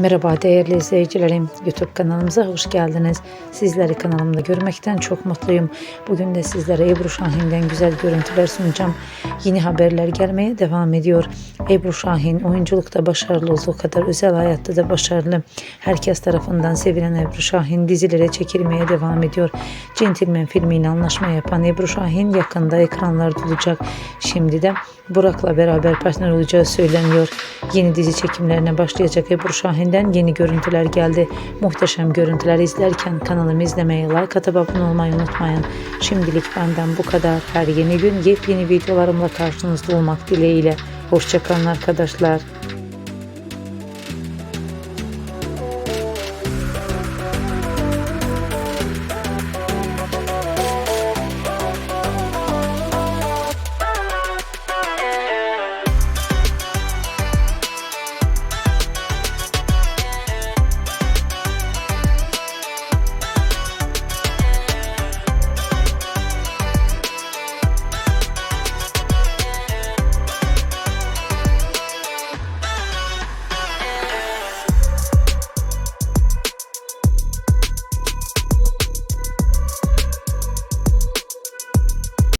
Merhaba değerli izleyicilerim. YouTube kanalımıza hoş geldiniz. Sizleri kanalımda görmekten çok mutluyum. Bugün de sizlere Ebru Şahin'den güzel görüntüler sunacağım. Yeni haberler gelmeye devam ediyor. Ebru Şahin oyunculukta başarılı olduğu kadar özel hayatta da başarılı. Herkes tarafından sevilen Ebru Şahin dizilere çekilmeye devam ediyor. Centilmen filmiyle anlaşma yapan Ebru Şahin yakında ekranlarda olacak. Şimdi de Burak'la beraber partner olacağı söyleniyor. Yeni dizi çekimlerine başlayacak Ebru Şahin'den yeni görüntüler geldi. Muhteşem görüntüler izlerken kanalımı izlemeyi, like atıp abone olmayı unutmayın. Şimdilik benden bu kadar. Her yeni gün yepyeni videolarımla karşınızda olmak dileğiyle. Hoşçakalın arkadaşlar.